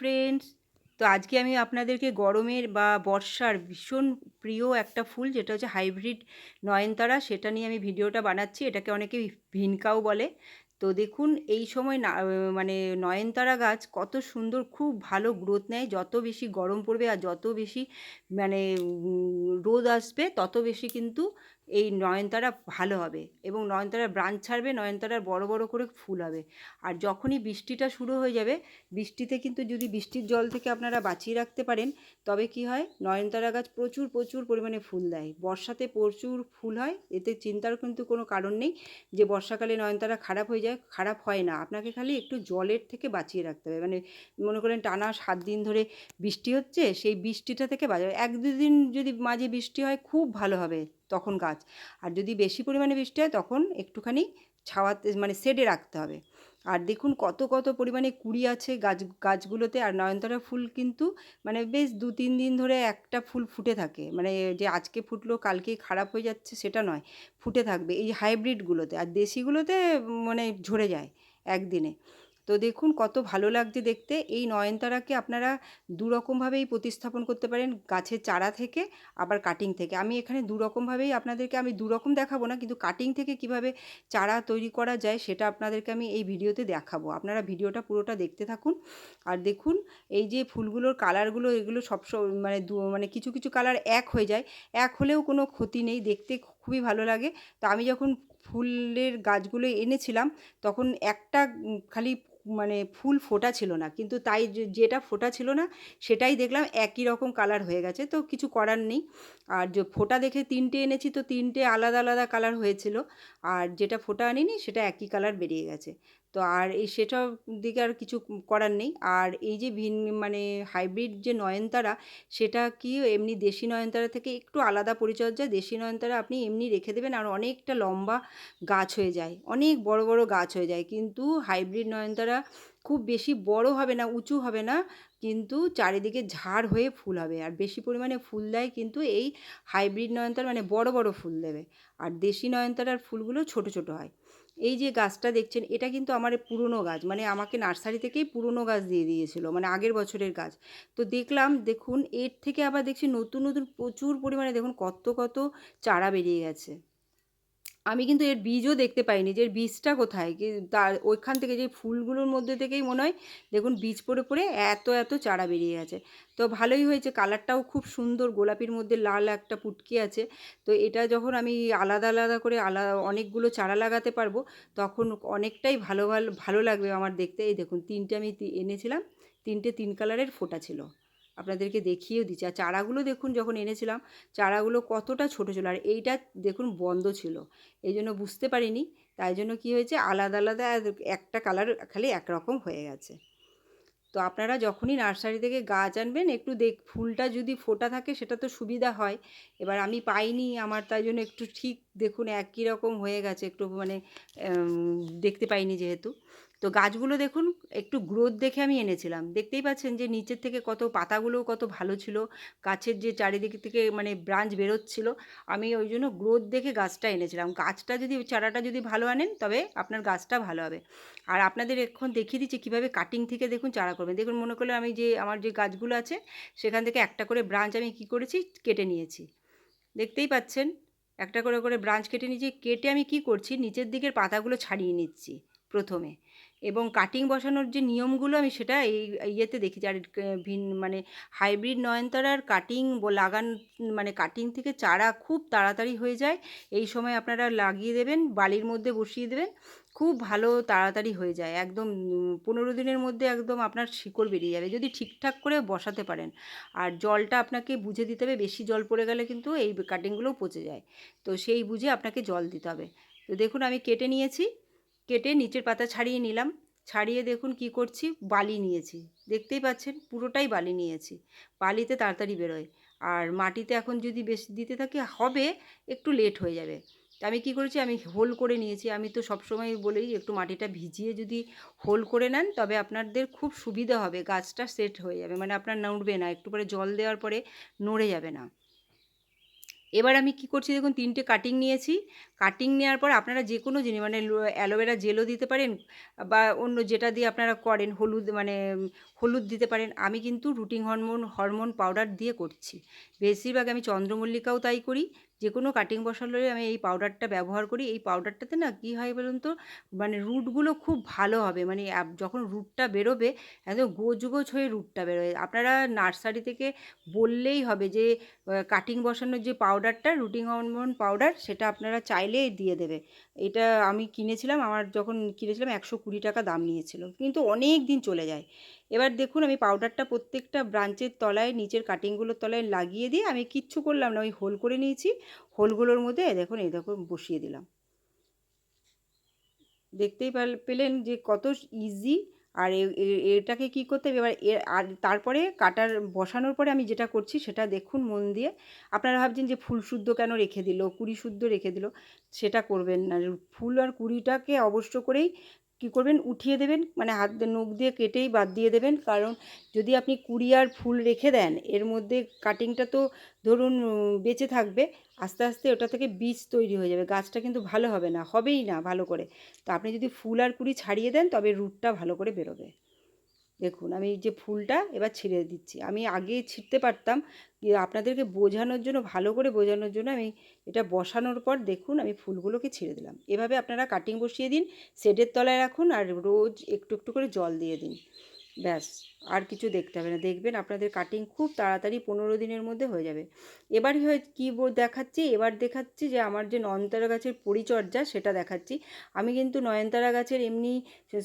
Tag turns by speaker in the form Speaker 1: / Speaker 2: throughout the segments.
Speaker 1: Friends তো আজকে আমি আপনাদেরকে গরমের বা বর্ষার ভীষণ প্রিয় একটা ফুল, যেটা হচ্ছে হাইব্রিড নয়নতারা, সেটা নিয়ে আমি ভিডিওটা বানাচ্ছি। এটাকে অনেকে ভিনকাও বলে। তো দেখুন, এই সময় না মানে নয়নতারা গাছ কত সুন্দর, খুব ভালো গ্রোথ নেয়। যত বেশি গরম পড়বে আর যত বেশি মানে রোদ আসবে, তত বেশি কিন্তু এই নয়নতারা ভালো হবে এবং নয়নতারা ব্রাঞ্চ ছাড়বে, নয়নতারার বড় বড় করে ফুল হবে। আর যখনই বৃষ্টিটা শুরু হয়ে যাবে, বৃষ্টিতে কিন্তু যদি বৃষ্টির জল থেকে আপনারা বাঁচিয়ে রাখতে পারেন, তবে কি হয়? নয়নতারা গাছ প্রচুর প্রচুর পরিমাণে ফুল দেয়। বর্ষাতে প্রচুর ফুল হয়, এতে চিন্তার কিন্তু কোনো কারণ নেই যে বর্ষাকালে নয়নতারা খারাপ হয়ে যায়, খারাপ হয় না। আপনাকে খালি একটু জলের থেকে বাঁচিয়ে রাখতে হবে। মানে মনে করেন টানা সাত দিন ধরে বৃষ্টি হচ্ছে, সেই বৃষ্টিটা থেকে বাঁচাবে। এক দুদিন যদি মাঝে বৃষ্টি হয়, খুব ভালো হবে। তখন গাছ। আর যদি বেশি পরিমাণে বৃষ্টি হয়, তখন একটুখানি ছাওয়াতে মানে শেডে রাখতে হবে। আর দেখুন কত কত পরিমাণে কুড়ি আছে গাছ, গাছগুলোতে। আর নয়নতারা ফুল কিন্তু মানে বেশ দু, তিন দিন ধরে একটা ফুল ফুটে থাকে। মানে যে আজকে ফুটলো কালকেই খারাপ হয়ে যাচ্ছে, সেটা নয়। ফুটে থাকবে। এই হাইব্রিডগুলোতে আর দেশিগুলোতে মানে ঝরে যায় একদিনে। তো দেখুন কত ভালো লাগছে দেখতে। এই নয়নতারাকে আপনারা দুরকমভাবেই প্রতিস্থাপন করতে পারেন গাছের চারা থেকে, আবার কাটিং থেকে। আমি এখানে দুরকমভাবেই আপনাদেরকে আমি দুরকম দেখাবো না, কিন্তু কাটিং থেকে কীভাবে চারা তৈরি করা যায় সেটা আপনাদেরকে আমি এই ভিডিওতে দেখাবো। আপনারা ভিডিওটা পুরোটা দেখতে থাকুন। আর দেখুন এই যে ফুলগুলোর কালারগুলো এগুলো সব মানে মানে কিছু কিছু কালার এক হয়ে যায়। এক হলেও কোনো ক্ষতি নেই, দেখতে খুবই ভালো লাগে। তো আমি যখন ফুলের গাছগুলো এনেছিলাম, তখন একটা খালি মানে ফুল ফোটা ছিল না। কিন্তু তাই যেটা ফোটা ছিল না, সেটাই দেখলাম একই রকম কালার হয়ে গেছে। তো কিছু করার নেই। আর যে ফোটা দেখে তিনটে এনেছি, তো তিনটে আলাদা আলাদা কালার হয়েছিল। আর যেটা ফোটা আনিনি, সেটা একই কালার বেরিয়ে গেছে। তো আর এই সেটার দিকে আর কিছু করার নেই। আর এই যে ভিন মানে হাইব্রিড যে নয়নতারা, সেটা কি এমনি দেশি নয়নতারা থেকে একটু আলাদা পরিচর্যা? দেশি নয়নতারা আপনি এমনি রেখে দেবেন আর অনেকটা লম্বা গাছ হয়ে যায়। অনেক বড় বড় গাছ হয়ে যায়। কিন্তু হাইব্রিড নয়নতারা খুব বেশি বড় হবে না, উঁচু হবে না, কিন্তু চারিদিকে ঝাড় হয়ে ফুল হবে। আর বেশি পরিমাণে ফুল দেয় কিন্তু এই হাইব্রিড নয়নতারা মানে বড় বড় ফুল দেবে। আর দেশি নয়নতারার ফুলগুলো ছোট ছোট হয়। এই যে গাছটা দেখছেন, এটা কিন্তু আমার পুরনো গাছ। মানে আমাকে নার্সারি থেকেই পুরনো গাছ দিয়ে দিয়েছিল মানে আগের বছরের গাছ। তো দেখলাম, দেখুন, এর থেকে আবার দেখছি নতুন নতুন প্রচুর পরিমাণে দেখুন কত কত চারা বেরিয়ে গেছে। আমি কিন্তু এর বীজও দেখতে পাইনি যে এর বীজটা কোথায়। কি তার ওইখান থেকে যে ফুলগুলোর মধ্যে থেকেই মনে হয়, দেখুন বীজ পড়ে পড়ে এত এত চারা বেরিয়ে গেছে। তো ভালোই হয়েছে, কালারটাও খুব সুন্দর, গোলাপির মধ্যে লাল একটা পুটকি আছে। তো এটা যখন আমি আলাদা আলাদা করে আলাদা অনেকগুলো চারা লাগাতে পারব, তখন অনেকটাই ভালো ভালো ভালো লাগবে আমার দেখতে। এই দেখুন, তিনটে আমি এনেছিলাম, তিনটে তিন কালারের ফোটা ছিল। আপনাদেরকে দেখিয়েও দিচ্ছি। আর চারাগুলো দেখুন, যখন এনেছিলাম, চারাগুলো কতটা ছোটো ছিল। আর এইটা দেখুন, বন্ধ ছিল। এই জন্য বুঝতে পারিনি। তাই জন্য কী হয়েছে, আলাদা আলাদা একটা কালার খালি একরকম হয়ে গেছে। তো আপনারা যখনই নার্সারি থেকে গাছ আনবেন, একটু দেখ, ফুলটা যদি ফোটা থাকে, সেটা তো সুবিধা হয়। এবার আমি পাইনি, আমার তাই জন্য একটু ঠিক দেখুন, একই রকম হয়ে গেছে। একটু মানে দেখতে পাইনি যেহেতু। তো গাছগুলো দেখুন, একটু গ্রোথ দেখে আমি এনেছিলাম। দেখতেই পাচ্ছেন যে নিচের থেকে কত পাতাগুলোও কত ভালো ছিল। গাছের যে চারিদিক থেকে মানে ব্রাঞ্চ বেরোচ্ছিল, আমি ওই জন্য গ্রোথ দেখে গাছটা এনেছিলাম। গাছটা যদি, চারাটা যদি ভালো আনেন, তবে আপনার গাছটা ভালো হবে। আর আপনাদের এখন দেখিয়ে দিচ্ছি কীভাবে কাটিং থেকে দেখুন চারা করবেন। দেখুন, মনে করলে আমি যে, আমার যে গাছগুলো আছে, সেখান থেকে একটা করে ব্রাঞ্চ আমি কি করেছি, কেটে নিয়েছি। দেখতেই পাচ্ছেন, একটা করে করে ব্রাঞ্চ কেটে নিয়েছি। কেটে আমি কি করছি, নিচের দিকের পাতাগুলো ছাড়িয়ে নিচ্ছি। প্রথমে। এবং কাটিং বসানোর যে নিয়মগুলো আমি সেটা এই, ইয়েতে দেখেছি আর, ভিন মানে হাইব্রিড নয়নতারার কাটিং লাগান মানে কাটিং থেকে চারা খুব তাড়াতাড়ি হয়ে যায়। এই সময় আপনারা লাগিয়ে দেবেন, বালির মধ্যে বসিয়ে দেবেন, খুব ভালো তাড়াতাড়ি হয়ে যায়। একদম, পনেরো দিনের মধ্যে একদম আপনার শিকড় বেরিয়ে যাবে। যদি ঠিকঠাক করে বসাতে পারেন। আর জলটা আপনাকে বুঝে দিতে হবে, বেশি জল পড়ে গেলে কিন্তু এই কাটিংগুলোও পচে যায়। তো সেই বুঝে আপনাকে জল দিতে হবে। তো দেখুন আমি কেটে নিয়েছি। কেটে নিচের পাতা ছাড়িয়ে নিলাম। ছাড়িয়ে দেখুন কি করছি, বালি নিয়েছি। দেখতেই পাচ্ছেন, পুরোটাই বালি নিয়েছি। বালিতে তাড়াতাড়ি বেরোয়। আর মাটিতে এখন যদি বেশি দিতে থাকি, হবে, একটু লেট হয়ে যাবে। আমি কী করেছি, আমি হোল করে নিয়েছি। আমি তো সবসময় বলেই একটু মাটিটা ভিজিয়ে যদি হোল করে নেন, তবে আপনাদের খুব সুবিধা হবে, গাছটা সেট হয়ে যাবে। মানে আপনার নড়বে না, একটু পরে জল দেওয়ার পরে নড়ে যাবে না। এবার আমি কি করছি দেখুন, তিনটে কাটিং নিয়েছি। কাটিং নেওয়ার পর আপনারা যে কোনো জিনিস মানে অ্যালোভেরা জেলও দিতে পারেন বা অন্য যেটা দিয়ে আপনারা করেন, হলুদ মানে হলুদ দিতে পারেন। আমি কিন্তু রুটিন হরমোন হরমোন পাউডার দিয়ে করছি। বেশিরভাগ আমি চন্দ্রমল্লিকাও তাই করি। যে কোনো কাটিং বসালে আমি এই পাউডারটা ব্যবহার করি। এই পাউডারটাতে না কী হয় বলুন তো? মানে রুটগুলো খুব ভালো হবে। মানে যখন রুটটা বেরোবে, একদম গোজ গোজ হয়ে রুটটা বেরোবে আপনারা নার্সারি থেকে বললেই হবে যে কাটিং বসানোর যে পাউডারটা রুটিং হরমোন পাউডার সেটা আপনারা চাইলেই দিয়ে দেবে। এটা আমি কিনেছিলাম, আমার যখন কিনেছিলাম, একশো কুড়ি টাকা দাম নিয়েছিল। কিন্তু অনেক দিন চলে যায়। এবার দেখুন, আমি পাউডারটা প্রত্যেকটা ব্রাঞ্চের তলায়, নিচের কাটিংগুলোর তলায় লাগিয়ে দিয়ে আমি কিচ্ছু করলাম না, ওই হোল করে নিয়েছি। হোলগুলোর মধ্যে দেখুন, এই দেখুন, বসিয়ে দিলাম। দেখতেই পেলেন যে কত ইজি আর এটাকে কি করতে হবে? এবার আর, তারপরে কাটার বসানোর পরে আমি যেটা করছি, সেটা দেখুন মন দিয়ে। আপনারা ভাবছেন যে ফুল শুদ্ধ কেন রেখে দিল? কুড়ি শুদ্ধ রেখে দিল? সেটা করবেন না। ফুল আর কুড়িটাকে অবশ্য করেই কী করবেন? উঠিয়ে দেবেন মানে হাত নোখ দিয়ে কেটেই বাদ দিয়ে দেবেন। কারণ যদি আপনি কুরিয়ার ফুল রেখে দেন, এর মধ্যে কাটিংটা তো ধরুন বেঁচে থাকবে, আস্তে আস্তে ওটা থেকে বীজ তৈরি হয়ে যাবে। গাছটা কিন্তু ভালো হবে না, হবেই না ভালো করে। তো আপনি যদি ফুল আর কুড়ি ছাড়িয়ে দেন, তবে রুটটা ভালো করে বেরোবে। দেখুন, আমি যে ফুলটা এবার ছিঁড়ে দিচ্ছি। আমি আগে ছিঁড়তে পারতাম আপনাদেরকে বোঝানোর জন্য, ভালো করে বোঝানোর জন্য আমি এটা বসানোর পর দেখুন, আমি ফুলগুলোকে ছিঁড়ে দিলাম। এভাবে আপনারা কাটিং বসিয়ে দিন শেডের তলায় রাখুন আর রোজ একটু একটু করে জল দিয়ে দিন। ব্যাস। আর কিছু দেখতে হবে না। দেখবেন আপনাদের কাটিং খুব তাড়াতাড়ি পনেরো দিনের মধ্যে হয়ে যাবে। এবার হয় কী দেখাচ্ছি, এবার দেখাচ্ছি যে আমার যে নয়নতারা গাছের পরিচর্যা সেটা দেখাচ্ছি। আমি কিন্তু নয়নতারা গাছের এমনি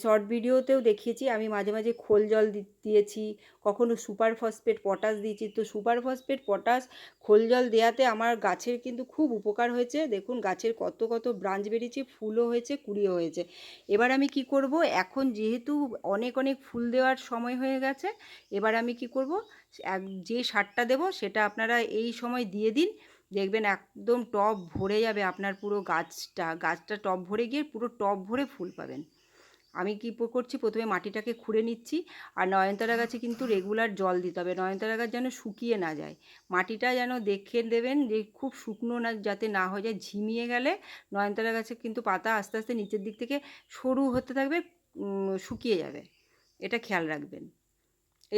Speaker 1: শর্ট ভিডিওতেও দেখিয়েছি, আমি মাঝে মাঝে খোল জল দিয়েছি, কখনো সুপার ফসফেট পটাশ দিয়েছি। তো সুপার ফসফেট পটাশ খোল জল দেওয়াতে আমার গাছের কিন্তু খুব উপকার হয়েছে। দেখুন গাছের কত কত ব্রাঞ্চ বেরিয়েছে, ফুলও হয়েছে, কুড়িও হয়েছে। এবার আমি কি করব? এখন যেহেতু অনেক অনেক ফুল দেওয়ার সময় হয়ে গেছে। এবার আমি কি করব? এক, যে সারটা দেব সেটা আপনারা এই সময় দিয়ে দিন। দেখবেন একদম টপ ভরে যাবে আপনার পুরো গাছটা। গাছটা টপ ভরে গিয়ে পুরো টপ ভরে ফুল পাবেন। আমি কী করছি প্রথমে মাটিটাকে খুঁড়ে নিচ্ছি। আর নয়নতারা গাছে কিন্তু রেগুলার জল দিতে হবে। নয়নতারা গাছ যেন শুকিয়ে না যায়। মাটিটা যেন দেখে দেবেন যে খুব শুকনো না, যাতে না হয়ে যায়। ঝিমিয়ে গেলে নয়নতারা গাছে কিন্তু পাতা আস্তে আস্তে নিচের দিক থেকে সরু হতে থাকবে শুকিয়ে যাবে। এটা খেয়াল রাখবেন।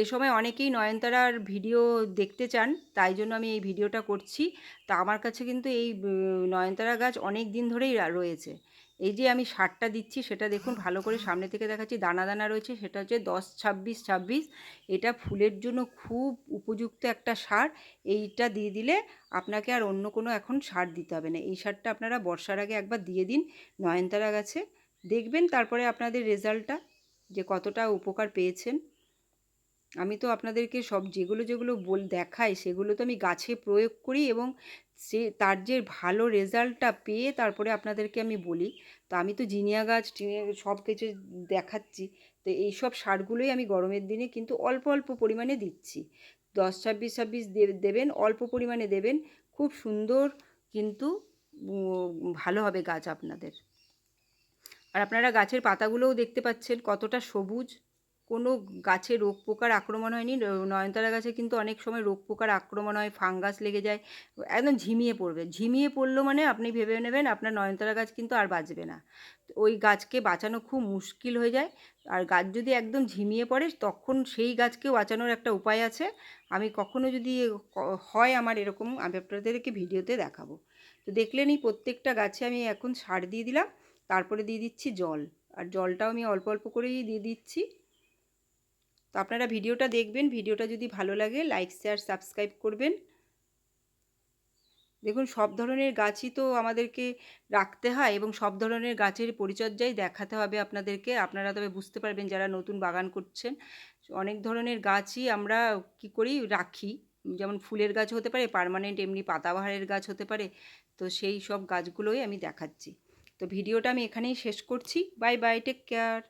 Speaker 1: এই সময় অনেকেই নয়নতারার ভিডিও দেখতে চান, তাই জন্য আমি এই ভিডিওটা করছি। তা আমার কাছে কিন্তু এই নয়নতারা গাছ অনেক দিন ধরেই রয়েছে। এই যে আমি সারটা দিচ্ছি, সেটা দেখুন ভালো করে সামনে থেকে দেখাচ্ছি, দানা দানা রয়েছে, সেটা হচ্ছে দশ ছাব্বিশ ছাব্বিশ। এটা ফুলের জন্য খুব উপযুক্ত একটা সার, এইটা দিয়ে দিলে আপনাকে আর অন্য কোনো এখন সার দিতে হবে না। এই সারটা আপনারা বর্ষার আগে একবার দিয়ে দিন নয়নতারা গাছে, দেখবেন তারপরে আপনাদের রেজাল্টটা, যে কতটা উপকার পেয়েছেন। আমি তো আপনাদেরকে সব যেগুলো যেগুলো বল, দেখাই সেগুলো তো আমি গাছে প্রয়োগ করি এবং সে, তার যে ভালো রেজাল্টটা পেয়ে তারপরে আপনাদেরকে আমি বলি। তো আমি তো জিনিয়া গাছ সব কিছু দেখাচ্ছি। তো এই সব সারগুলোই আমি গরমের দিনে কিন্তু অল্প অল্প পরিমাণে দিচ্ছি। দশ, ছাব্বিশ ছাব্বিশ দেবেন, অল্প পরিমাণে দেবেন, খুব সুন্দর কিন্তু ভালো হবে গাছ আপনাদের। আর আপনারা গাছের পাতাগুলোও দেখতে পাচ্ছেন কতটা সবুজ। কোনো গাছে রোগ পোকার আক্রমণ হয়নি। নয়নতারা গাছে কিন্তু অনেক সময় রোগ পোকার আক্রমণ হয়, ফাঙ্গাস লেগে যায়, একদম ঝিমিয়ে পড়বে। ঝিমিয়ে পড়ল মানে আপনি ভেবে নেবেন আপনার নয়নতারা গাছ কিন্তু আর বাঁচবে না। ওই গাছকে বাঁচানো খুব মুশকিল হয়ে যায়। আর গাছ যদি একদম ঝিমিয়ে পড়ে, তখন সেই গাছকেও বাঁচানোর একটা উপায় আছে। আমি কখনো যদি হয় আমার এরকম, আমি আপনাদেরকে ভিডিওতে দেখাবো। তো দেখলেনই প্রত্যেকটা গাছে আমি এখন সার দিয়ে দিলাম, তারপরে দিয়ে দিচ্ছি জল। আর জলটাও আমি অল্প অল্প করেই দিয়ে দিচ্ছি। তো আপনারা ভিডিওটা দেখবেন, ভিডিওটা যদি ভালো লাগে লাইক শেয়ার সাবস্ক্রাইব করবেন। দেখুন, সব ধরনের গাছই তো আমাদেরকে রাখতে হয় এবং সব ধরনের গাছের পরিচর্যাই দেখাতে হবে আপনাদেরকে। আপনারা তবে বুঝতে পারবেন যারা নতুন বাগান করছেন, অনেক ধরনের গাছই আমরা কি করি, রাখি। যেমন ফুলের গাছ হতে পারে পারমানেন্ট এমনি পাতাবাহারের গাছ হতে পারে, তো সেই সব গাছগুলোই আমি দেখাচ্ছি। তো ভিডিওটা আমি এখানেই শেষ করছি। Bye bye take care